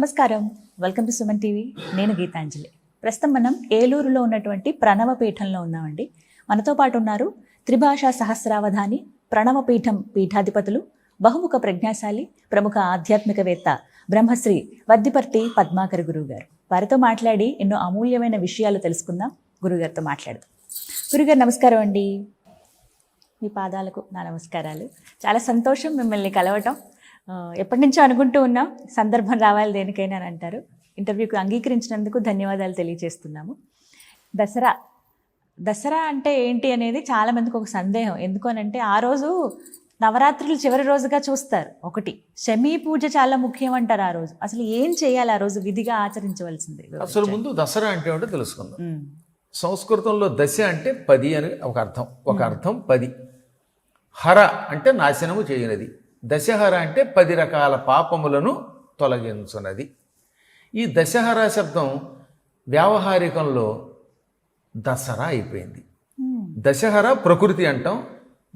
నమస్కారం. Welcome to Suman TV నేను గీతాంజలి. ప్రస్తుతం మనం ఏలూరులో ఉన్నటువంటి ప్రణవపీఠంలో ఉన్నామండి. మనతో పాటు ఉన్నారు త్రిభాషా సహస్రావధాని ప్రణవపీఠం పీఠాధిపతులు బహుముఖ ప్రజ్ఞాశాలి ప్రముఖ ఆధ్యాత్మికవేత్త బ్రహ్మశ్రీ వద్దిపర్తి పద్మాకర్ గురువు గారు వారితో మాట్లాడి ఎన్నో అమూల్యమైన విషయాలు తెలుసుకుందాం. గురుగారితో మాట్లాడదాం. గురుగారు నమస్కారం అండి. మీ పాదాలకు నా నమస్కారాలు. చాలా సంతోషం మిమ్మల్ని కలవటం. ఎప్పటి నుంచో అనుకుంటూ ఉన్నాం సందర్భం రావాలి దేనికైనా అని అంటారు. ఇంటర్వ్యూకి అంగీకరించినందుకు ధన్యవాదాలు తెలియజేస్తున్నాము. దసరా దసరా అంటే ఏంటి అనేది చాలా మందికి ఒక సందేహం. ఎందుకు అని అంటే ఆ రోజు నవరాత్రులు చివరి రోజుగా చూస్తారు ఒకటి. శమీ పూజ చాలా ముఖ్యం అంటారు ఆ రోజు. అసలు ఏం చేయాలి ఆ రోజు? విధిగా ఆచరించవలసింది. అసలు ముందు దసరా అంటే ఏమిటో తెలుసుకుందాం. సంస్కృతంలో దశ అంటే పది అని ఒక అర్థం. ఒక అర్థం పది. హర అంటే నాశనము చేయనది. దశహర అంటే పది రకాల పాపములను తొలగించున్నది ఈ దశహర శబ్దం వ్యావహారికంలో దసరా అయిపోయింది. దశహర ప్రకృతి అంటాం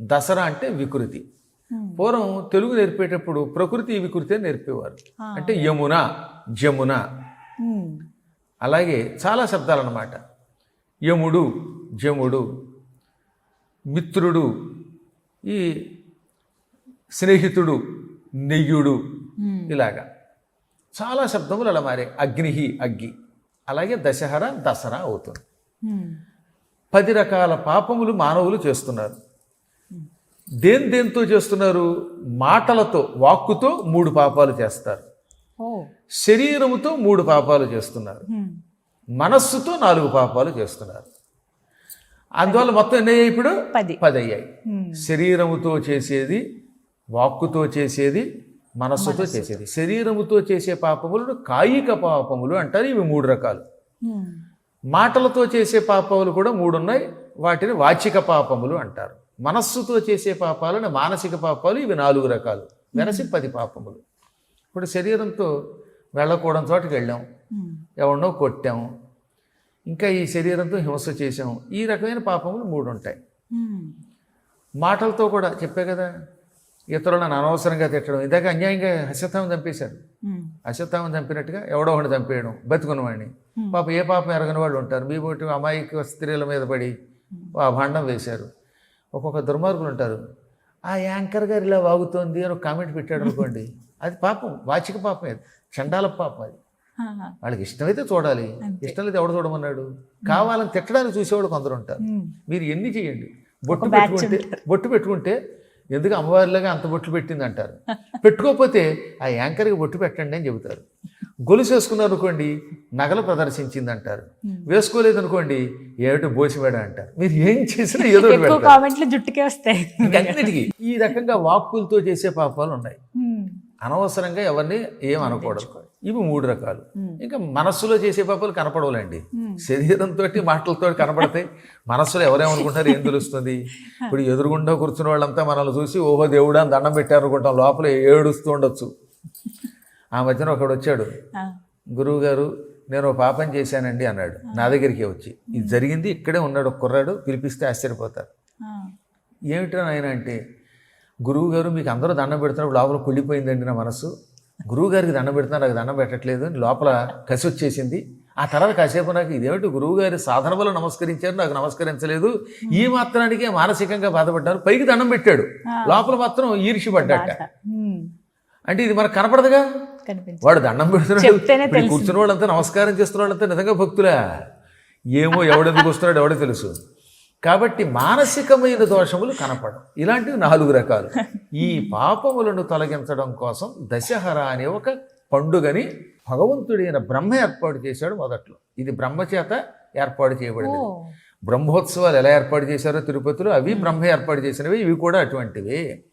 దసరా అంటే వికృతి. పూర్వం తెలుగు నేర్పేటప్పుడు ప్రకృతి వికృతి అని నేర్పేవారు. అంటే యమున జమున. అలాగే చాలా శబ్దాలు అన్నమాట యముడు జముడు మిత్రుడు ఈ స్నేహితుడు నెయ్యుడు. ఇలాగా. చాలా శబ్దములు అలా మారే. అగ్నిహి అగ్గి. అలాగే దశహర దసరా అవుతుంది. పది రకాల పాపములు మానవులు చేస్తున్నారు. దేని దేంతో చేస్తున్నారు? మాటలతో వాక్కుతో మూడు పాపాలు చేస్తారు. శరీరముతో మూడు పాపాలు చేస్తున్నారు. మనస్సుతో నాలుగు పాపాలు చేస్తున్నారు. అందువల్ల మొత్తం ఎన్ని అయ్యాయి ఇప్పుడు? పది. పది అయ్యాయి. శరీరముతో చేసేది వాక్కుతో చేసేది మనస్సుతో చేసేది. శరీరముతో చేసే పాపములను కాయిక పాపములు అంటారు. ఇవి మూడు రకాలు. ఉమ్, మాటలతో చేసే పాపములు కూడా మూడు ఉన్నాయి వాటిని వాచిక పాపములు అంటారు. మనస్సుతో చేసే పాపాలను మానసిక పాపాలు ఇవి నాలుగు రకాలు. వెరసి పది పాపములు. ఇప్పుడు శరీరంతో వెళ్ళకూడని చోటుకి వెళ్ళాం. ఉమ్, ఎవరినో కొట్టాం. ఇంకా ఈ శరీరంతో హింస చేసాం ఈ రకమైన పాపములు మూడు ఉంటాయి మాటలతో కూడా చెప్పే కదా ఇతరులను అనవసరంగా తిట్టడం. ఇందాక అన్యాయంగా అశ్వత్థామం చంపేశారు అశ్వత్థామం చంపినట్టుగా ఎవడో ఒకటి చంపేయడం బతుకున్నవాడిని పాప ఏ పాపం ఎరగని వాళ్ళు ఉంటారు. మీ పోటీ అమాయక స్త్రీల మీద పడి ఆ భాండం వేశారు. ఒక్కొక్క దుర్మార్గులు ఉంటారు. ఆ యాంకర్ గారు ఇలా వాగుతోంది అని ఒక కామెంట్ పెట్టాడు అనుకోండి. అది పాపం వాచిక పాపం అది. చండాల పాపం అది. వాళ్ళకి ఇష్టమైతే చూడాలి. ఇష్టం లేదు ఎవడు చూడమన్నాడు? కావాలని తిట్టడానికి చూసేవాళ్ళు కొందరు ఉంటారు. మీరు ఎన్ని చేయండి? బొట్టు పెట్టుకుంటే బొట్టు పెట్టుకుంటే ఎందుకు అమ్మవారిలాగా అంత బొట్లు పెట్టింది అంటారు పెట్టుకోకపోతే ఆ యాంకర్కి బొట్టు పెట్టండి అని చెబుతారు. గొలుసు వేసుకున్నారు అనుకోండి నగలు ప్రదర్శించింది అంటారు వేసుకోలేదు అనుకోండి ఏమిటో బోసివాడ అంటారు. మీరు ఏం చేసినా ఏదో కామెంట్లు జుట్టుకే వస్తాయి. ఇంకన్నిటికీ ఈ రకంగా వాక్కులతో చేసే పాపాలు ఉన్నాయి అనవసరంగా ఎవరిని ఏం అనకూడదు. ఇవి మూడు రకాలు. ఇంకా మనస్సులో చేసే పాపాలు కనపడవులండి. శరీరంతో మాటలతో కనపడతాయి. మనస్సులో ఎవరేమనుకుంటారు ఏం తెలుస్తుంది? ఇప్పుడు ఎదురుగుండా కూర్చున్న వాళ్ళంతా మనల్ని చూసి ఓహో దేవుడా అని దండం పెట్టారు అనుకుంటాం లోపల ఏడుస్తూ ఉండొచ్చు. ఆ మధ్యన ఒకడు వచ్చాడు. గురువు గారు నేను పాపం చేశానండి అన్నాడు. నా దగ్గరికి వచ్చి. ఇది జరిగింది ఇక్కడే ఉన్నాడు కుర్రాడు పిలిపిస్తే ఆశ్చర్యపోతారు. ఏమిటో నాయన అంటే గురువు గారు మీకు అందరూ దండం పెడుతున్నప్పుడు లోపల కుళ్ళిపోయిందండి నా మనసు. గురువు గారికి దండం పెడుతున్నా నాకు దండం పెట్టట్లేదు అని లోపల కసి వచ్చేసింది. ఆ తర్వాత కాసేపు నాకు ఇదేమిటి గురువు గారి సాధన వల్ల నమస్కరించారు నాకు నమస్కరించలేదు. ఈ మాత్రానికే మానసికంగా బాధపడ్డాను పైకి దండం పెట్టాడు. లోపల మాత్రం ఈర్షి పడ్డట. అంటే ఇది మనకు కనపడదుగా? వాడు దండం పెడుతున్నాడు. కూర్చున్న వాళ్ళంతా నమస్కారం చేస్తున్న వాళ్ళంతా నిజంగా భక్తులా? ఏమో ఎవడెందుకు వస్తున్నాడు ఎవడో తెలుసు. కాబట్టి మానసికమైన దోషములు కనపడం ఇలాంటివి నాలుగు రకాలు. ఈ పాపములను తొలగించడం కోసం దశహర అనే ఒక పండుగని భగవంతుడైన బ్రహ్మ ఏర్పాటు చేశాడు మొదట్లో. ఇది బ్రహ్మ చేత ఏర్పాటు చేయబడింది బ్రహ్మోత్సవాలు ఎలా ఏర్పాటు చేశారో తిరుపతిలో అవి బ్రహ్మ ఏర్పాటు చేసినవి ఇవి కూడా అటువంటివి.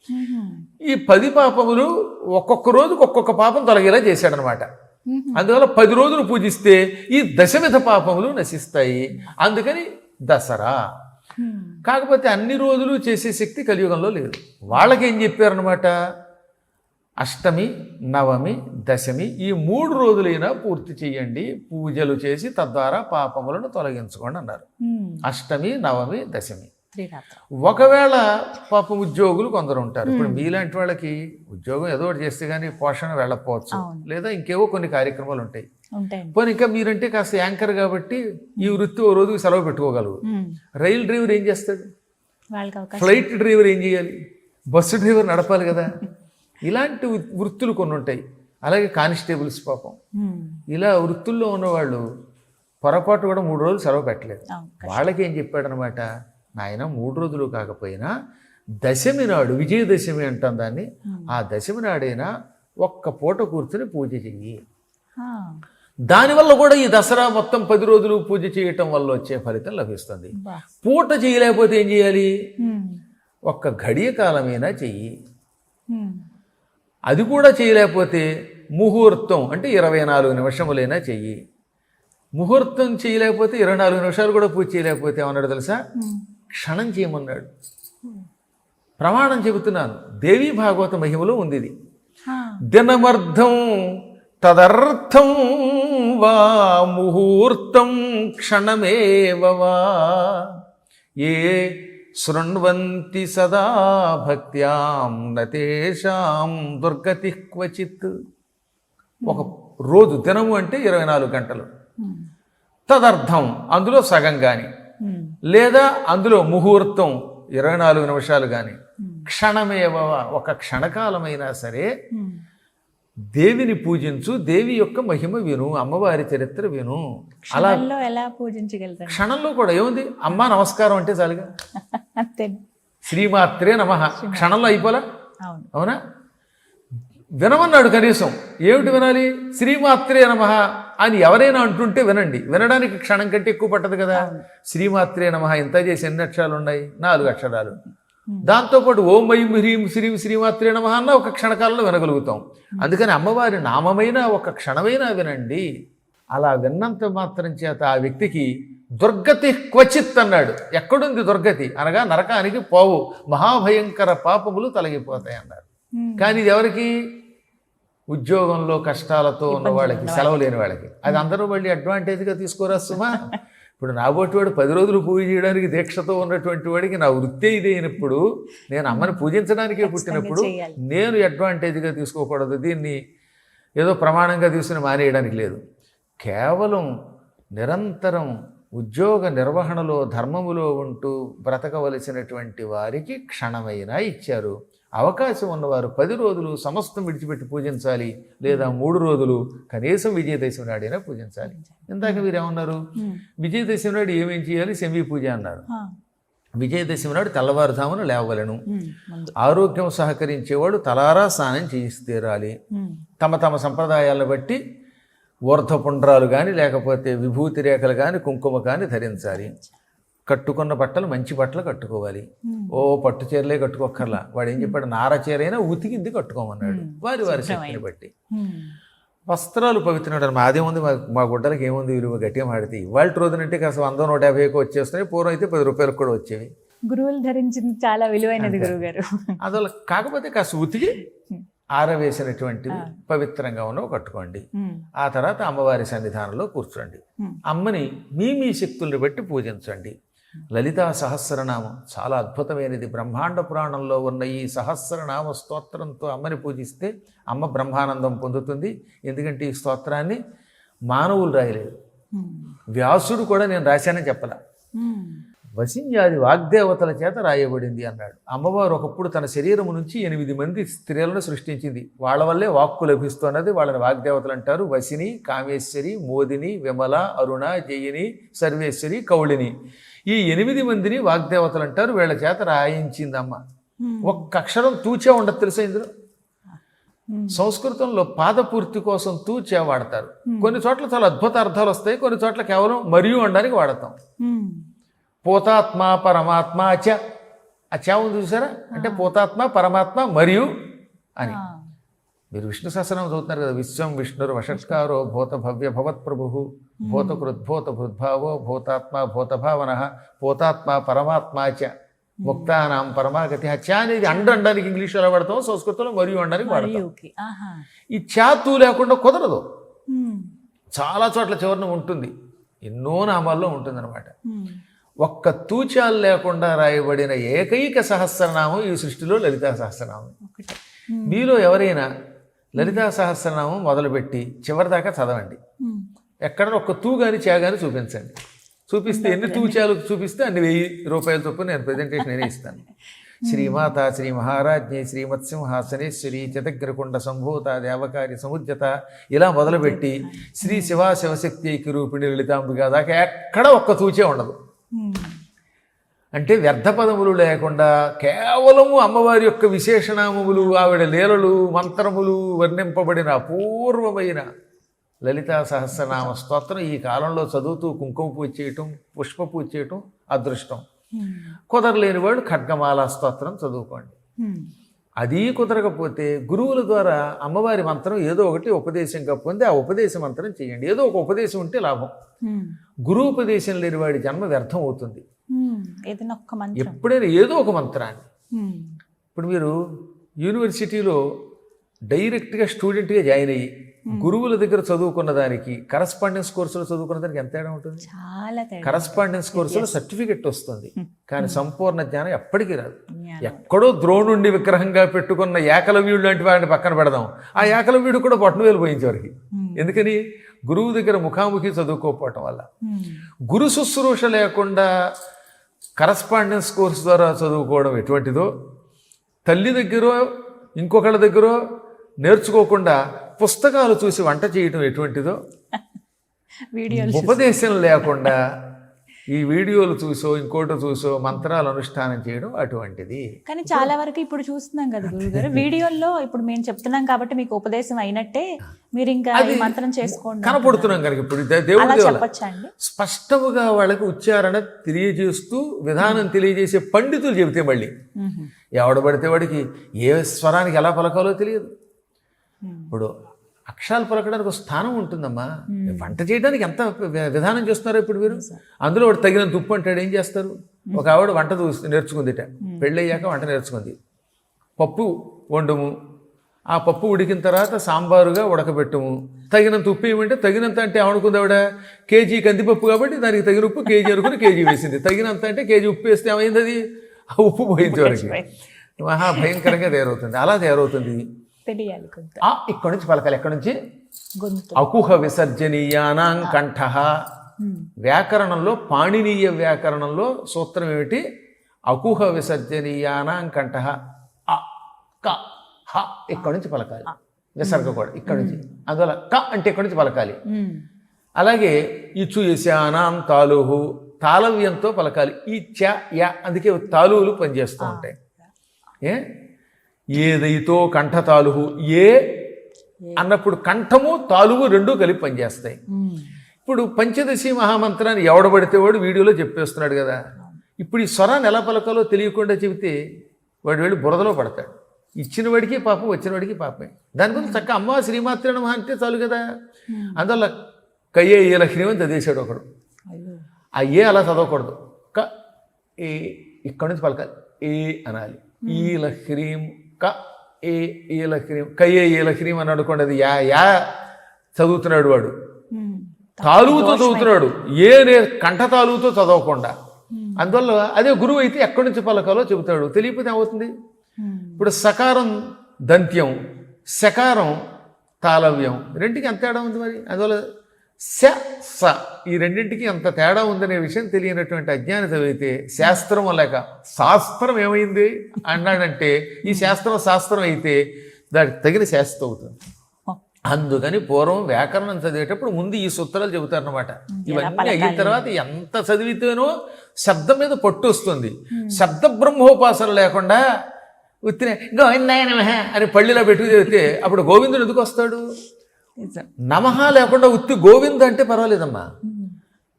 ఈ పది పాపములు ఒక్కొక్క రోజుకు ఒక్కొక్క పాపం తొలగేలా చేశాడనమాట. అందువల్ల పది రోజులు పూజిస్తే ఈ దశవిధ పాపములు నశిస్తాయి. అందుకని దసరా. కాకపోతే అన్ని రోజులు చేసే శక్తి కలియుగంలో లేదు. వాళ్ళకి ఏం చెప్పారనమాట అష్టమి నవమి దశమి ఈ మూడు రోజులైనా పూర్తి చేయండి. పూజలు చేసి తద్వారా పాపములను తొలగించుకోండి అన్నారు. ఉమ్, అష్టమి నవమి దశమి. ఒకవేళ పాపం ఉద్యోగులు కొందరు ఉంటారు. ఇప్పుడు మీలాంటి వాళ్ళకి ఉద్యోగం ఏదో ఒకటి చేస్తే కానీ పోషణ వెళ్ళకపోవచ్చు. లేదా ఇంకేవో కొన్ని కార్యక్రమాలు ఉంటాయి. పోనీ ఇంకా మీరంటే కాస్త యాంకర్ కాబట్టి ఈ వృత్తి ఓ రోజుకి సెలవు పెట్టుకోగలరు. రైలు డ్రైవర్ ఏం చేస్తాడు? ఫ్లైట్ డ్రైవర్ ఏం చేయాలి? బస్సు డ్రైవర్ నడపాలి కదా. ఇలాంటి వృత్తులు కొన్ని ఉంటాయి. అలాగే కానిస్టేబుల్స్ పాపం. ఇలా వృత్తుల్లో ఉన్నవాళ్ళు పొరపాటు కూడా మూడు రోజులు సెలవు పెట్టలేదు. వాళ్ళకి ఏం చెప్పాడనమాట? నాయన మూడు రోజులు కాకపోయినా దశమి నాడు విజయదశమి అంటాం దాన్ని ఆ దశమి నాడైనా ఒక్క పూట కూర్చుని పూజ చెయ్యి. దానివల్ల కూడా ఈ దసరా మొత్తం పది రోజులు పూజ చేయటం వల్ల వచ్చే ఫలితం లభిస్తుంది. పూట చేయలేకపోతే ఏం చేయాలి. ఒక్క గడియ కాలమైనా చెయ్యి. అది కూడా చేయలేకపోతే ముహూర్తం అంటే ఇరవై నాలుగు నిమిషములైనా చెయ్యి ముహూర్తం చేయలేకపోతే ఇరవై నాలుగు నిమిషాలు కూడా పూజ చేయలేకపోతే ఏమన్నాడు తెలుసా. క్షణం చేయమన్నాడు ప్రమాణం చెబుతున్నాను దేవీ భాగవత మహిమలో ఉంది ఇది. దినమర్థం తదర్థం వా ముహూర్తం క్షణమేవ వా ఏ శృణ్వంతి సదా భక్త్యాం నతేషాం దుర్గతి క్వచిత్ ఒక రోజు దినము అంటే ఇరవై నాలుగు గంటలు. తదర్థం అందులో సగం కానీ. లేదా అందులో ముహూర్తం ఇరవై నాలుగు నిమిషాలు కానీ క్షణమేవ ఒక క్షణకాలమైనా సరే. దేవిని పూజించు దేవి యొక్క మహిమ విను అమ్మవారి చరిత్ర విను. అలా ఎలా పూజించగలుగుతాను క్షణంలో కూడా ఏముంది? అమ్మా నమస్కారం అంటే చాలుగా. అంతే. శ్రీమాత్రే నమ. క్షణంలో అయిపోలా? అవును. అవునా? వినమన్నాడు కనీసం. ఏమిటి వినాలి? శ్రీమాత్రే నమ. అని ఎవరైనా అంటుంటే వినండి. వినడానికి క్షణం కంటే ఎక్కువ పట్టదు కదా. శ్రీమాత్రే నమ. ఇంత చేసి ఎన్ని అక్షరాలు ఉన్నాయి నాలుగు అక్షరాలు. దాంతోపాటు ఓం ఐం హ్రీం శ్రీం శ్రీమాత్రే నమ అన్న ఒక క్షణకాలంలో వినగలుగుతాం. అందుకని అమ్మవారి నామమైన ఒక క్షణమైనా వినండి. అలా విన్నంత మాత్రం చేత ఆ వ్యక్తికి దుర్గతి క్వచిత్ అన్నాడు. ఎక్కడుంది దుర్గతి? అనగా నరకానికి పోవు. మహాభయంకర పాపములు తొలగిపోతాయి అన్నారు. కానీ ఇది ఎవరికి? ఉద్యోగంలో కష్టాలతో ఉన్న వాళ్ళకి. సెలవు లేని వాళ్ళకి. అది అందరూ మళ్ళీ అడ్వాంటేజ్గా తీసుకోరా సుమా. ఇప్పుడు నాబోటి వాడు పది రోజులు పూజ చేయడానికి దీక్షతో ఉన్నటువంటి వాడికి నా వృత్తి ఇది అయినప్పుడు నేను అమ్మని పూజించడానికే పుట్టినప్పుడు. నేను అడ్వాంటేజ్గా తీసుకోకూడదు. దీన్ని ఏదో ప్రమాణంగా తీసుకుని మానేయడానికి లేదు. కేవలం నిరంతరం ఉద్యోగ నిర్వహణలో ధర్మములో ఉంటూ బ్రతకవలసినటువంటి వారికి క్షణమైనా ఇచ్చారు. అవకాశం ఉన్నవారు పది రోజులు సమస్తం విడిచిపెట్టి పూజించాలి లేదా మూడు రోజులు కనీసం విజయదశమి నాడైనా పూజించాలి. ఇందాక మీరు ఏమన్నారు. విజయదశమి నాడు ఏమేం చేయాలి? సెమీ పూజ అన్నారు. విజయదశమి నాడు ఉమ్. ముందు. ఆరోగ్యం సహకరించేవాడు తలారా స్నానం చేసి తీరాలి. తమ తమ సంప్రదాయాలను బట్టి ఊర్ధపుండ్రాలు కానీ లేకపోతే విభూతి రేఖలు కానీ కుంకుమ కానీ ధరించాలి. కట్టుకున్న బట్టలు మంచి బట్టలు కట్టుకోవాలి. ఓ పట్టు చీరలే కట్టుకోక్కర్లా. వాడు ఏం చెప్పాడు? నార చీరైనా ఉతికింది కట్టుకోమన్నాడు. వారి వారి శక్తిని బట్టి. వస్త్రాలు పవిత్రనాడు మాదేముంది మా మా గుడ్డలకి ఏముంది? విలువ గట్టిగా మాడితే. ఇవాళ రోజునంటే కాస్త వంద నూట యాభైకి వచ్చేస్తున్నాయి. పూర్వం అయితే పది రూపాయలకు కూడా వచ్చేవి. గురువులు ధరించింది చాలా విలువైనది గురువు గారు అసలు కాకపోతే కాస్త ఉతికి ఆరవేసినటువంటివి పవిత్రంగా ఉన్నవి కట్టుకోండి. ఆ తర్వాత అమ్మవారి సన్నిధానంలో కూర్చోండి. అమ్మని మీ మీ శక్తుల్ని బట్టి పూజించండి. లలితా సహస్రనామం చాలా అద్భుతమైనది. బ్రహ్మాండ పురాణంలో ఉన్న ఈ సహస్రనామ స్తోత్రంతో అమ్మని పూజిస్తే అమ్మ బ్రహ్మానందం పొందుతుంది. ఎందుకంటే ఈ స్తోత్రాన్ని మానవులు రాయలేదు. వ్యాసుడు కూడా నేను రాశానని చెప్పలా. వసిన్యాది వాగ్దేవతల చేత రాయబడింది అన్నాడు. అమ్మవారు ఒకప్పుడు తన శరీరము నుంచి ఎనిమిది మంది స్త్రీలను సృష్టించింది. వాళ్ళ వల్లే వాక్కు లభిస్తున్నది వాళ్ళని వాగ్దేవతలు అంటారు. వసిని కామేశ్వరి మోదిని విమల అరుణ జయిని సర్వేశ్వరి కౌళిని. ఈ ఎనిమిది మందిని వాగ్దేవతలు అంటారు వీళ్ళ చేత రాయించింది అమ్మ ఒక్క అక్షరం తూచే ఉండదు తెలుసా ఇందులో? సంస్కృతంలో పాదపూర్తి కోసం తూచే వాడతారు. కొన్ని చోట్ల చాలా అద్భుత అర్థాలు వస్తాయి కొన్ని చోట్ల కేవలం మరియు అనడానికి వాడతాం. పోతాత్మ పరమాత్మ అచ అచ ఉంది చూసారా? అంటే పోతాత్మ పరమాత్మ మరియు అని. మీరు విష్ణు సహస్రం చదువుతున్నారు కదా విశ్వం విష్ణురు వషట్కారో భూత భవ్య భవత్ ప్రభు భూత కృద్భూత భృద్భావో భూతాత్మ భూతభావన పోతాత్మ పరమాత్మ చ ముక్తానాం పరమాగతి చ అనేది అండ అనడానికి ఇంగ్లీష్లో వాడతాం సంస్కృతంలో మరియు అనడానికి వాడతాం. ఈ చాతు లేకుండా కుదరదు. చాలా చోట్ల చివరిన ఉంటుంది. ఎన్నో నామాల్లో ఉంటుందన్నమాట. ఒక్క తూచాలు లేకుండా రాయబడిన ఏకైక సహస్రనామం ఈ సృష్టిలో లలితా సహస్రనామం. మీలో ఎవరైనా లలితా సహస్రనామం మొదలుపెట్టి చివరిదాకా చదవండి. ఎక్కడ ఒక్క తూ కానీ చే కానీ చూపించండి. చూపిస్తే ఎన్ని తూచాలు చూపిస్తే అన్ని వెయ్యి రూపాయల చొప్పున నేను ప్రజెంటేషన్ నేనే ఇస్తాను. శ్రీమాత శ్రీ మహారాజ్ఞి శ్రీమత్సింహాసనేశ్వరి చతగ్రకుండ సంభూత దేవకారి సముద్యత ఇలా మొదలుపెట్టి శ్రీ శివ శివశక్తి ఐక్య రూపిణి లలితాంబిక దాకా ఎక్కడ ఒక్క తూచే ఉండదు. అంటే వ్యర్థ పదములు లేకుండా కేవలము అమ్మవారి యొక్క విశేషనామములు ఆవిడ లీలలు మంత్రములు వర్ణింపబడిన అపూర్వమైన లలితా సహస్రనామ స్తోత్రం ఈ కాలంలో చదువుతూ కుంకుమ పూజ చేయటం పుష్ప పూజ చేయటం అదృష్టం. కుదరలేని వాడు ఖడ్గమాల స్తోత్రం చదువుకోండి. అది కుదరకపోతే గురువుల ద్వారా అమ్మవారి మంత్రం ఏదో ఒకటి ఉపదేశంగా పొంది ఆ ఉపదేశ మంత్రం చేయండి. ఏదో ఒక ఉపదేశం ఉంటే లాభం. గురువుపదేశం లేని వాడి జన్మ వ్యర్థం అవుతుంది. ఎప్పుడైనా ఏదో ఒక మంత్రాన్ని. ఇప్పుడు మీరు యూనివర్సిటీలో డైరెక్ట్గా స్టూడెంట్గా జాయిన్ అయ్యి గురువుల దగ్గర చదువుకున్న దానికి కరస్పాండెన్స్ కోర్సులో చదువుకున్న దానికి ఎంత తేడా ఉంటుంది? చాలా కరస్పాండెన్స్ కోర్సులో సర్టిఫికెట్ వస్తుంది. కానీ సంపూర్ణ జ్ఞానం ఎప్పటికీ రాదు. ఎక్కడో ద్రోణుండి విగ్రహంగా పెట్టుకున్న ఏకలవ్యుడు లాంటి వాడిని పక్కన పెడదాం. ఆ ఏకలవ్యుడు కూడా బొట్టను వేలు పోయించే వరకు ఎందుకని? గురువు దగ్గర ముఖాముఖి చదువుకోకపోవటం వల్ల. గురు శుశ్రూష లేకుండా కరస్పాండెన్స్ కోర్స్ ద్వారా చదువుకోవడం ఎటువంటిదో తల్లి దగ్గర ఇంకొకళ్ళ దగ్గర నేర్చుకోకుండా పుస్తకాలు చూసి వంట చేయటం ఎటువంటిదో? వీడియోలు ఉపదేశం లేకుండా ఈ వీడియోలు చూసో ఇంకోటి చూసో మంత్రాలు అనుష్ఠానం చేయడం అటువంటిది. కానీ చాలా వరకు ఇప్పుడు చూస్తున్నాం కదా గురుగారు. వీడియోల్లో ఇప్పుడు మేము చెప్తున్నాం కాబట్టి మీకు ఉపదేశం అయినట్టే మీరు ఇంకా మంత్రం చేసుకోండి కనపడుతున్నాం కనుక ఇప్పుడు దేవుడి అలా దేవల చెప్పొచ్చా అండి? స్పష్టముగా వాళ్ళకి ఉచ్చారణ తెలియజేస్తూ విధానం తెలియజేసే పండితులు చెబితే మళ్ళీ. మ్మ్. ఎవడ పడితే వాడికి ఏ స్వరానికి ఎలా పలకాలో తెలియదు. ఇప్పుడు అక్షరాలు పలకడానికి ఒక స్థానం ఉంటుందమ్మా. వంట చేయడానికి ఎంత విధానం చేస్తున్నారో ఇప్పుడు మీరు అందులో వాడు తగినంత ఉప్పు అంటాడు ఏం చేస్తారు? ఒక ఆవిడ వంట చూసి నేర్చుకుందిట. పెళ్ళయ్యాక వంట నేర్చుకుంది. పప్పు వండుము. ఆ పప్పు ఉడికిన తర్వాత సాంబారుగా ఉడకబెట్టుము. తగినంత ఉప్పు ఏమంటే తగినంత అంటే ఏమనుకుంది ఆవిడ? కేజీ కందిపప్పు కాబట్టి దానికి తగిన ఉప్పు కేజీ అనుకుని కేజీ వేసింది. తగినంత అంటే కేజీ ఉప్పు వేస్తే ఏమైంది అది? ఆ ఉప్పు పోయింది వరకు మహా భయంకరంగా తయారవుతుంది. అలా తయారవుతుంది. తెలియాలి కొంత. ఇక్కడి నుంచి పలకాలి. ఎక్కడి నుంచి? గొంతు. అకుహ విసర్జనీయానాం కంఠ. వ్యాకరణంలో పాణినీయ వ్యాకరణంలో సూత్రం ఏమిటి? అకుహ విసర్జనీయానాం కంఠ. అ క హ ఇక్కడి నుంచి పలకాలి. విసర్గ కూడా ఇక్కడి నుంచి. అందువల్ల క అంటే ఇక్కడి నుంచి పలకాలి. అలాగే ఇచ్చు యశానాం తాలుహు తాళవ్యంతో పలకాలి. ఈ చ యా అందుకే తాలువులు పనిచేస్తూ ఉంటాయి. ఏ? ఏదైతో కంఠ తాలుహు? ఏ అన్నప్పుడు కంఠము తాలువు రెండు కలిపి పనిచేస్తాయి. ఇప్పుడు పంచదశి మహామంత్రాన్ని ఎవడబడితే వాడు వీడియోలో చెప్పేస్తున్నాడు కదా. ఇప్పుడు ఈ స్వరాన్ని ఎలా పలకాలో తెలియకుండా చెబితే వాడు వెళ్ళి బురదలో పడతాడు. ఇచ్చిన వాడికి పాపం వచ్చిన వాడికి పాపమే. దాని గురించి చక్క అమ్మ శ్రీమాత్రే నమః అంటే చాలు కదా. అందువల్ల కయ్యే ఏ లక్ష్మీ అని చదివేశాడు ఒకడు. అయ్యో. ఆ ఏ అలా చదవకూడదు. క ఏ ఇక్కడి నుంచి పలకాలి. ఏ అనాలి. ఈ లహ్రీం క ఏ ఏ లహ్రీం కయ్యే ఏ లహ్రీం అని అనుకోండి అది యా యా చదువుతున్నాడు వాడు. తాలువుతో చదువుతున్నాడు. ఏ నే కంఠ తాలువుతో చదవకుండా. అందువల్ల అదే గురువు అయితే ఎక్కడి నుంచి పలకాలో చెబుతాడు. తెలియకపోతే ఏమవుతుంది. ఇప్పుడు సకారం దంత్యం శకారం తాళవ్యం రెండింటికి ఎంత తేడా ఉంది మరి? అందువల్ల శ స. ఈ రెండింటికి ఎంత తేడా ఉందనే విషయం తెలియనటువంటి అజ్ఞానిత అయితే శాస్త్రం లేక శాస్త్రం ఏమైంది అన్నాడంటే ఈ శాస్త్రం శాస్త్రం అయితే దానికి తగిన శాస్త్రం అవుతుంది. అందుకని పూర్వం వ్యాకరణం చదివేటప్పుడు ముందు ఈ సూత్రాలు చెబుతారనమాట ఇవన్నీ అయిన తర్వాత ఎంత చదివితేనో శబ్దం మీద పట్టు వస్తుంది. శబ్ద బ్రహ్మోపాసన లేకుండా ఉత్తినే గోవిందాయ నమః అని పళ్ళిలో పెట్టుకు చదివితే అప్పుడు గోవిందుడు ఎందుకు వస్తాడు? నమః లేకుండా ఉత్తి గోవింద అంటే పర్వాలేదమ్మా మ్మ్.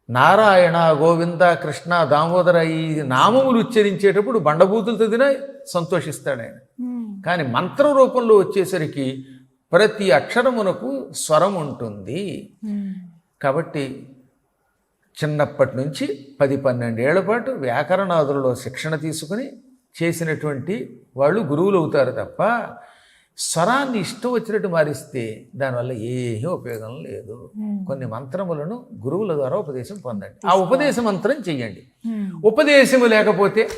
నారాయణ గోవింద కృష్ణ దామోదర ఈ నామములు ఉచ్చరించేటప్పుడు బండబూతులు చదివినా సంతోషిస్తాడు ఆయన. కానీ మంత్ర రూపంలో వచ్చేసరికి ప్రతి అక్షరమునకు స్వరం ఉంటుంది. కాబట్టి చిన్నప్పటి నుంచి పది పన్నెండేళ్ళ పాటు వ్యాకరణాదులలో శిక్షణ తీసుకుని చేసినటువంటి వాళ్ళు గురువులు అవుతారు తప్ప స్వరాన్ని ఇష్టం వచ్చినట్టు మారిస్తే దానివల్ల ఏమీ ఉపయోగం లేదు. కొన్ని మంత్రములను గురువుల ద్వారా ఉపదేశం పొందండి. ఆ ఉపదేశ మంత్రం చెయ్యండి. ఉపదేశము లేకపోతే.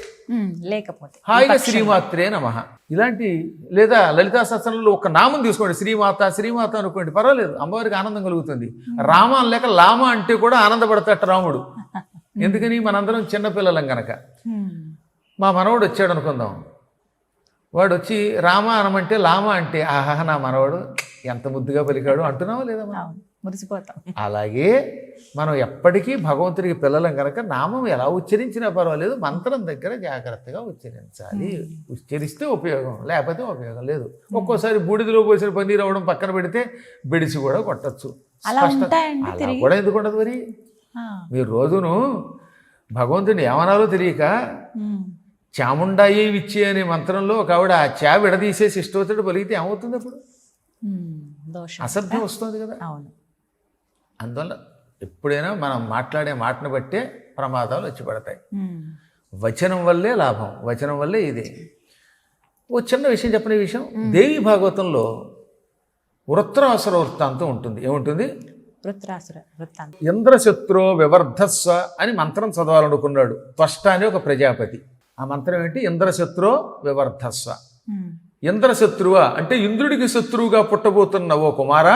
లేకపోతే హాయిగా శ్రీమాత్రే నమ. ఇలాంటి లేదా లలితా సత్సనంలో ఒక నామం తీసుకోండి. శ్రీమాత శ్రీమాత అనుకోండి. పర్వాలేదు అమ్మవారికి ఆనందం కలుగుతుంది. రామ లేక లామ అంటే కూడా ఆనందపడతాట రాముడు. ఎందుకని? మనందరం చిన్నపిల్లలం గనక. మా మనవడు వచ్చాడు అనుకుందాం. వాడు వచ్చి రామ అనమంటే లామ అంటే ఆహా నా మనవడు ఎంత ముద్దుగా పలికాడు అంటున్నావా లేదా మనం? మురిసిపోతాం అలాగే మనం ఎప్పటికీ భగవంతుడికి పిల్లలం కనుక నామం ఎలా ఉచ్చరించినా పర్వాలేదు మంత్రం దగ్గర జాగ్రత్తగా ఉచ్చరించాలి ఉచ్చరిస్తే ఉపయోగం లేకపోతే ఉపయోగం లేదు ఒక్కోసారి బూడిదలో పోసిన పన్నీర్ అవ్వడం పక్కన పెడితే బెడిసి కూడా కొట్టచ్చు అలా? కూడా ఎందుకు ఉండదు మరి. మీరు రోజును భగవంతుని ఏమనాలో తెలియక. చాముండాయి విచ్చి అనే మంత్రంలో ఒక ఆవిడ ఆ చా విడదీసేసి ఇష్టవచ్చుడు పలిగితే ఏమవుతుంది అప్పుడు? అసభ్యం వస్తుంది కదా. అవును. అందువల్ల ఎప్పుడైనా మనం మాట్లాడే మాటను బట్టే ప్రమాదాలు వచ్చి పడతాయి. వచనం వల్లే లాభం వచనం వల్లే ఇదే. ఓ చిన్న విషయం చెప్పిన విషయం. దేవి భాగవతంలో వృత్రాసుర వృత్తాంతం ఉంటుంది. ఏముంటుంది? వృత్రాసుర వృత్తాంతం. ఇంద్రశత్రో వివర్ధస్వ అని మంత్రం చదవాలనుకున్నాడు. త్వష్ట అని ఒక ప్రజాపతి. ఆ మంత్రం ఏంటి? ఇంద్రశత్రో వివర్ధస్వ. ఇంద్రశత్రువ అంటే ఇంద్రుడికి శత్రువుగా పుట్టబోతున్న ఓ కుమార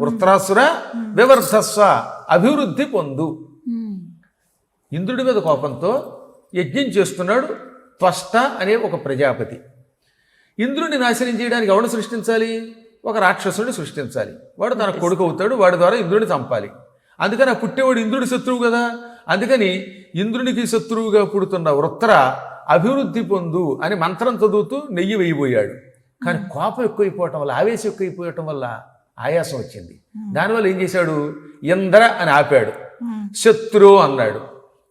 వృత్రాసుర వివర్ధస్వ అభివృద్ధి పొందు. ఇంద్రుడి మీద కోపంతో యజ్ఞం చేస్తున్నాడు త్వష్ట అనే ఒక ప్రజాపతి. ఇంద్రుడిని నాశనం చేయడానికి ఎవడు సృష్టించాలి? ఒక రాక్షసుడిని సృష్టించాలి. వాడు తన కొడుకు అవుతాడు వాడి ద్వారా ఇంద్రుడిని చంపాలి. అందుకని ఆ పుట్టేవాడు ఇంద్రుడి శత్రువు కదా? అందుకని ఇంద్రునికి శత్రువుగా పుడుతున్న వృత్ర అభివృద్ధి పొందు అని మంత్రం చదువుతూ నెయ్యి వేయబోయాడు. కానీ కోపం ఎక్కువైపోవటం వల్ల ఆవేశం ఎక్కువైపోవటం వల్ల ఆయాసం వచ్చింది. దానివల్ల ఏం చేశాడు? ఇంద్ర అని ఆపాడు. శత్రు అన్నాడు.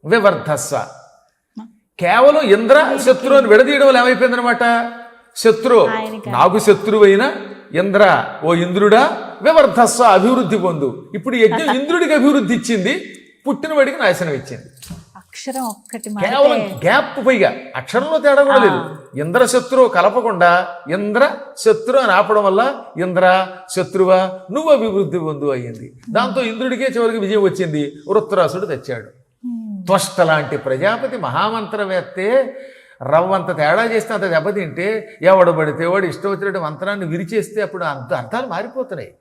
వివర్ధస్వ కేవలం ఇంద్ర శత్రు అని విడదీయడం వల్ల ఏమైపోయిందనమాట శత్రు నాకు శత్రువైన ఇంద్ర ఓ ఇంద్రుడా? వివర్ధస్వ అభివృద్ధి పొందు. ఇప్పుడు యజ్ఞం ఇంద్రుడికి అభివృద్ధి ఇచ్చింది పుట్టినవాడికి నాశనం ఇచ్చింది. అక్షరం ఒక్కటి కేవలం గ్యాప్ పైగా. అక్షరంలో తేడా కూడా లేదు. ఇంద్ర శత్రువు కలపకుండా ఇంద్ర శత్రు అని ఆపడం వల్ల ఇంద్ర శత్రువా నువ్వు అభివృద్ధి పొందు అయ్యింది. దాంతో ఇంద్రుడికే చివరికి విజయం వచ్చింది. వృత్తరాసుడు తెచ్చాడు. త్వష్ట లాంటి ప్రజాపతి మహామంత్రవేత్తే రవ్వంత తేడా చేస్తే అంత దెబ్బతింటే ఎవడు పడితే వాడు ఇష్టం వచ్చినట్టు మంత్రాన్ని విరిచేస్తే అప్పుడు అంత అర్థాలు మారిపోతున్నాయి.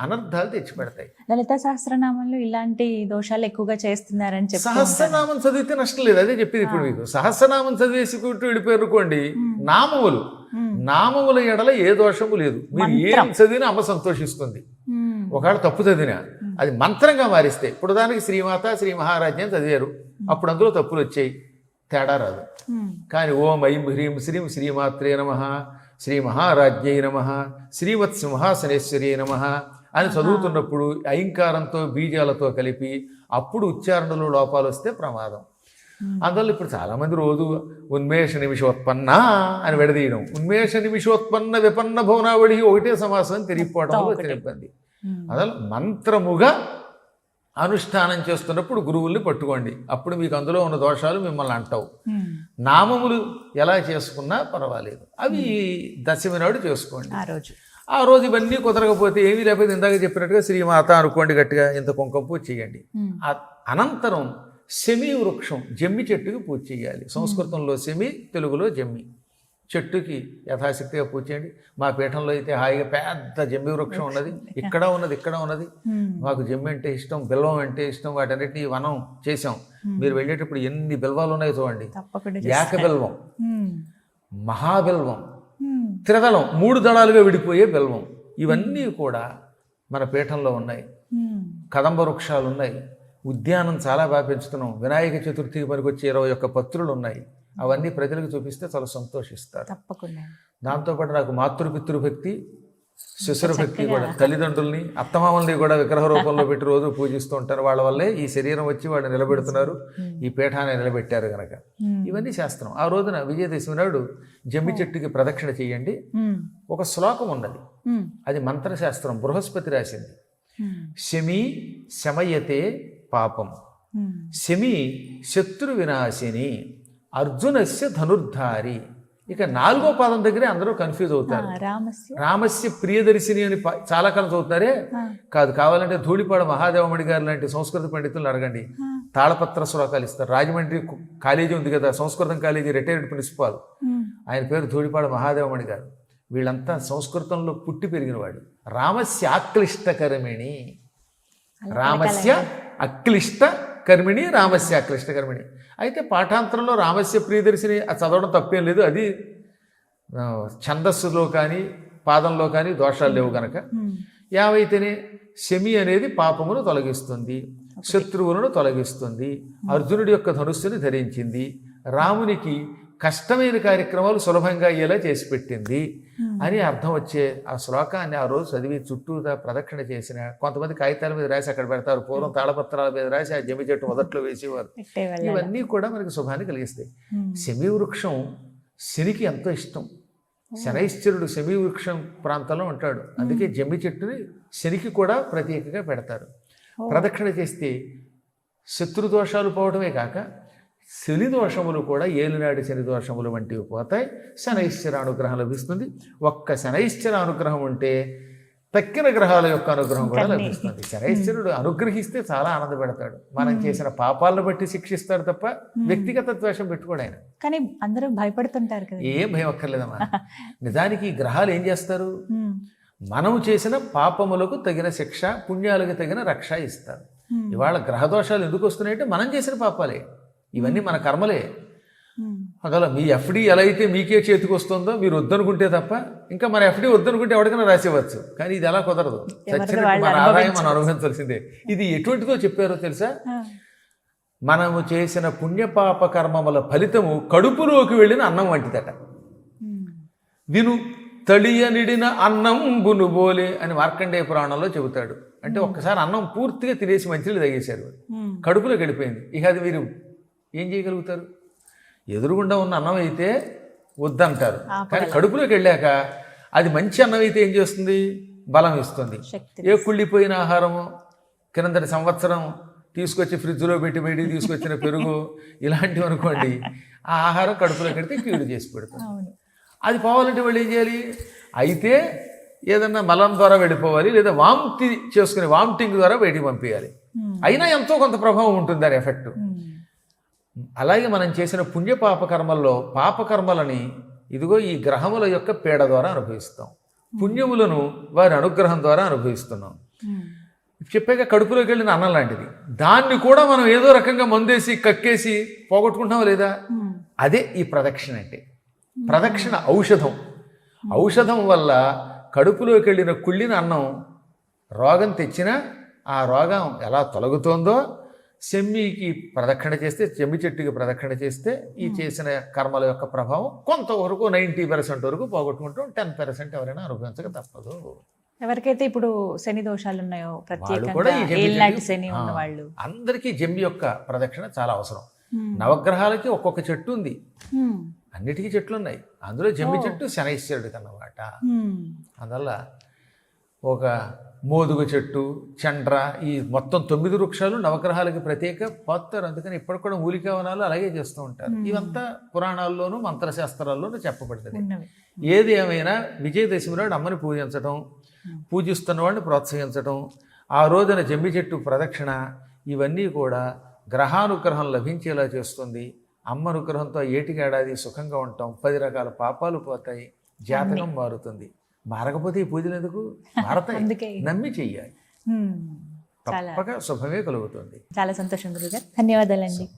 అనర్థాలు తెచ్చిపెడతాయి. లలిత సహస్రనామంలో ఇలాంటి దోషాలు ఎక్కువగా చేస్తున్నారని చెప్పి సహస్రనామం చదివితే నష్టం లేదు. అదే చెప్పింది ఇప్పుడు మీకు. సహస్రనామం చదివేసుకుంటూ వెళ్ళిపోయారు అనుకోండి నామములు. నామముల ఎడల ఏ దోషము లేదు. మీరు ఏం చదివినా అమ్మ సంతోషిస్తుంది. ఒకవేళ తప్పు చదివినా అది మంత్రంగా మారిస్తే ఇప్పుడు దానికి శ్రీమాత శ్రీ మహారాజ్యం చదివారు అప్పుడు అందులో తప్పులు వచ్చాయి. తేడా రాదు. కానీ ఓం ఐం హ్రీం శ్రీం శ్రీమాత్రే నమ. శ్రీ మహారాజ్ఞై నమ. శ్రీమత్ సింహాసనేశ్వరి నమ. అని చదువుతున్నప్పుడు ఐంకారంతో బీజాలతో కలిపి అప్పుడు ఉచ్చారణలో లోపాలు వస్తే ప్రమాదం. అందువల్ల ఇప్పుడు చాలామంది రోజు ఉన్మేష నిమిషోత్పన్న అని విడదీయడం. ఉన్మేష నిమిషోత్పన్న విపన్న భువనావళి ఒకటే సమాసం వచ్చిన ఇబ్బంది. అసలు మంత్రముగా అనుష్ఠానం చేస్తున్నప్పుడు గురువుల్ని పట్టుకోండి. అప్పుడు మీకు అందులో ఉన్న దోషాలు మిమ్మల్ని అంటావు. నామములు ఎలా చేసుకున్నా పర్వాలేదు. అవి దశమి నాడు చేసుకోండి. ఆ రోజు. ఆ రోజు ఇవన్నీ కుదరకపోతే ఏమీ లేకపోతే ఇందాక చెప్పినట్టుగా శ్రీమాత అనుకోండి గట్టిగా ఇంత కుంకుమ పూజ చేయండి. అనంతరం శమి వృక్షం జమ్మి చెట్టుకి పూజ చేయాలి. సంస్కృతంలో శమి తెలుగులో జమ్మి. చెట్టుకి యథాశక్తిగా పూజ చేయండి. మా పీఠంలో అయితే హాయిగా పెద్ద జమ్మి వృక్షం ఉన్నది. ఇక్కడ ఉన్నది ఇక్కడ ఉన్నది. మాకు జమ్మి అంటే ఇష్టం బిల్వం అంటే ఇష్టం వాటన్నిటిని వనం చేసాం మీరు వెళ్ళేటప్పుడు ఎన్ని బిల్వాలు ఉన్నాయో చూడండి. ఏక బిల్వం. మహాబిల్వం. త్రిదళం మూడు దళాలుగా విడిపోయే బిల్వం. ఇవన్నీ కూడా మన పీఠంలో ఉన్నాయి. కదంబ వృక్షాలు ఉన్నాయి. ఉద్యానం చాలా బాగా పెంచుతున్నాం. వినాయక చతుర్థికి పనికొచ్చే ఇరవై ఒక్క పత్రులు ఉన్నాయి. అవన్నీ ప్రజలకు చూపిస్తే చాలా సంతోషిస్తారు. తప్పకుండా. దాంతోపాటు నాకు మాతృపితృ భక్తి శిశుర భక్తి కూడా తల్లిదండ్రుల్ని అత్తమామల్ని కూడా విగ్రహ రూపంలో పెట్టి రోజు పూజిస్తూ ఉంటారు. వాళ్ళ వల్లే ఈ శరీరం వచ్చి వాళ్ళు నిలబెడుతున్నారు. ఈ పీఠాన్ని నిలబెట్టారు కనుక ఉమ్. ఇవన్నీ శాస్త్రం ఆ రోజున విజయదశమి నాడు జమ్మి చెట్టుకి ప్రదక్షిణ చేయండి. ఒక శ్లోకం ఉన్నది. అది మంత్రశాస్త్రం బృహస్పతి రాసింది. శమి శమయతే పాపం. శమి శత్రు వినాశిని. అర్జునస్య ధనుర్ధారి. ఇక నాలుగో పాదం దగ్గరే అందరూ కన్ఫ్యూజ్ అవుతారు. రామస్య. ప్రియదర్శిని అని చాలా కాలం చదువుతున్నారే? ఆ, కాదు కావాలంటే ధూళిపాడ మహాదేవమణి గారు లాంటి సంస్కృత పండితులను అడగండి. తాళపత్ర శ్లోకాలు ఇస్తారు. రాజమండ్రి కాలేజీ ఉంది కదా సంస్కృతం కాలేజీ రిటైర్డ్ ప్రిన్సిపాల్ ఆయన పేరు ధూళిపాడ మహాదేవమణి గారు. వీళ్ళంతా సంస్కృతంలో పుట్టి పెరిగినవాడు. రామస్య ఆక్లిష్టకరమిణి రామస్య అక్లిష్ట కర్మిణి రామస్య అక్లిష్ట కర్మిణి అయితే పాఠాంతరంలో రామస్య ప్రియదర్శిని చదవడం తప్పేం లేదు. అది ఛందస్సులో కానీ పాదంలో కానీ దోషాలు లేవు గనక. ఉమ్, యావైతేనే శమి అనేది పాపమును తొలగిస్తుంది శత్రువులను తొలగిస్తుంది అర్జునుడి యొక్క ధనుస్సుని ధరించింది రామునికి కష్టమైన కార్యక్రమాలు సులభంగా అయ్యేలా చేసి పెట్టింది. అని అర్థం వచ్చే ఆ శ్లోకాన్ని ఆ రోజు చదివి చుట్టూతా ప్రదక్షిణ చేసిన కొంతమంది కాగితాల మీద రాసి అక్కడ పెడతారు పూర్వం తాళపత్రాల మీద రాసి ఆ జమి చెట్టు మొదట్లో వేసేవారు. ఇవన్నీ కూడా మనకి శుభాన్ని కలిగిస్తాయి. శమీ వృక్షం శనికి ఎంతో ఇష్టం. శనైశ్చరుడు శమీ వృక్షం ప్రాంతంలో ఉంటాడు. అందుకే జమ్మి చెట్టుని శనికి కూడా ప్రత్యేకంగా పెడతారు. ప్రదక్షిణ చేస్తే శత్రు దోషాలు పోవడమే కాక శని దోషములు కూడా ఏలినాడి శని దోషములు వంటివి పోతాయి. శనైశ్చర అనుగ్రహం లభిస్తుంది. ఒక్క శనైశ్చర అనుగ్రహం ఉంటే తక్కిన గ్రహాల యొక్క అనుగ్రహం కూడా. లభిస్తుంది. శనైశ్వరుడు అనుగ్రహిస్తే చాలా ఆనందపెడతాడు. మనం చేసిన పాపాలను బట్టి శిక్షిస్తాడు తప్ప వ్యక్తిగత ద్వేషం పెట్టుకోడు ఆయన. కానీ అందరూ భయపడుతుంటారు కదా. ఏం భయం అక్కర్లేదమ్మా. నిజానికి ఈ గ్రహాలు ఏం చేస్తారు? ఉమ్, మనం చేసిన పాపములకు తగిన శిక్ష పుణ్యాలకు తగిన రక్ష ఇస్తారు. ఇవాళ గ్రహదోషాలు ఎందుకు వస్తున్నాయంటే మనం చేసిన పాపాలే. ఇవన్నీ మన కర్మలే. ఒకవేళ మీ ఎఫ్డి ఎలా అయితే మీకే చేతికి వస్తుందో మీరు వద్దనుకుంటే తప్ప ఇంకా మన ఎఫ్డి వద్దనుకుంటే ఎవరికైనా రాసేవచ్చు కానీ ఇది ఎలా కుదరదు. మన ఆదాయం మనం అనుభవించాల్సిందే. ఇది ఎటువంటిదో చెప్పారో తెలుసా? మనము చేసిన పుణ్యపాప కర్మముల ఫలితము కడుపులోకి వెళ్ళిన అన్నం వంటిదట. విను తడియనిడిన అన్నం బోలే అని మార్కండేయ పురాణంలో చెబుతాడు. అంటే ఒక్కసారి అన్నం పూర్తిగా తినేసి మంచిలు తగేశారు ఉమ్, కడుపులోకి వెళ్ళిపోయింది. ఇక అది మీరు ఏం చేయగలుగుతారు? ఎదురుగుండా ఉన్న అన్నం అయితే వద్దంటారు. కానీ కడుపులోకి వెళ్ళాక అది మంచి అన్నం అయితే ఏం చేస్తుంది? బలం ఇస్తుంది. ఏ కుళ్ళిపోయిన ఆహారము కిందటి సంవత్సరం తీసుకొచ్చి ఫ్రిడ్జ్లో పెట్టి బయటికి తీసుకొచ్చిన పెరుగు ఇలాంటివి అనుకోండి ఆ ఆహారం కడుపులోకి వెడితే కీడు చేసి అవును. అది పోవాలంటే వాళ్ళు ఏం చేయాలి? అయితే ఏదన్నా మలం ద్వారా వెళ్ళిపోవాలి లేదా వాంతి చేసుకుని వామిటింగ్ ద్వారా బయటికి పంపించాలి అయినా ఎంతో కొంత ప్రభావం ఉంటుంది దాని ఎఫెక్ట్. అలాగే మనం చేసిన పుణ్యపాప కర్మల్లో పాపకర్మలని ఇదిగో ఈ గ్రహముల యొక్క పీడ ద్వారా అనుభవిస్తాం. పుణ్యములను వారి అనుగ్రహం ద్వారా అనుభవిస్తున్నాం. ఉమ్, చెప్పాక కడుపులోకి వెళ్ళిన అన్నం లాంటిది. దాన్ని కూడా మనం ఏదో రకంగా మందేసి కక్కేసి పోగొట్టుకుంటామా లేదా? ఉమ్, అదే ఈ ప్రదక్షిణ అంటే. ప్రదక్షిణ ఔషధం. ఔషధం వల్ల కడుపులోకి వెళ్ళిన కుళ్ళిన అన్నం రోగం తెచ్చినా ఆ రోగం ఎలా తొలగుతోందో సెమ్మికి ప్రదక్షిణ చేస్తే చెమ్మి చెట్టుకి ప్రదక్షిణ చేస్తే ఈ చేసిన కర్మల యొక్క ప్రభావం కొంతవరకు నైంటీ పర్సెంట్ వరకు పోగొట్టుకుంటాం టెన్ పర్సెంట్ ఎవరైనా అనుభవించక తప్పదు. ఎవరికైతే ఇప్పుడు శని దోషాలు ఉన్నాయో వాళ్ళు ప్రత్యేకంగా అందరికీ జమ్మి యొక్క ప్రదక్షిణ చాలా అవసరం. ఉమ్, నవగ్రహాలకి ఒక్కొక్క చెట్టు ఉంది. ఉమ్, అన్నిటికీ చెట్లు ఉన్నాయి. అందులో జమ్మి చెట్టు శనైశ్వరుడికి అన్నమాట అందువల్ల ఒక మోదుగు చెట్టు చండ్ర ఈ మొత్తం తొమ్మిది వృక్షాలు నవగ్రహాలకి ప్రత్యేక పోతారు. అందుకని ఇప్పటికి కూడా మూలికావనాలు అలాగే చేస్తూ ఉంటారు. ఇవంతా పురాణాల్లోనూ మంత్రశాస్త్రాల్లోనూ చెప్పబడుతుంది ఏది ఏమైనా విజయదశమి నాడు అమ్మని పూజించడం పూజిస్తున్న వాడిని ప్రోత్సహించడం ఆ రోజున జమ్మి చెట్టు ప్రదక్షిణ ఇవన్నీ కూడా గ్రహానుగ్రహం లభించేలా చేస్తుంది. అమ్మ అనుగ్రహంతో ఏటికి ఏడాది సుఖంగా ఉంటాం. పది రకాల పాపాలు పోతాయి. జాతకం మారుతుంది. మారకపోతే ఈ పూజలు ఎందుకు? మారతాయి. నమ్మి చెయ్యాలి. తప్పక శుభమే కలుగుతుంది. చాలా సంతోషం గురుగారు. ధన్యవాదాలండి.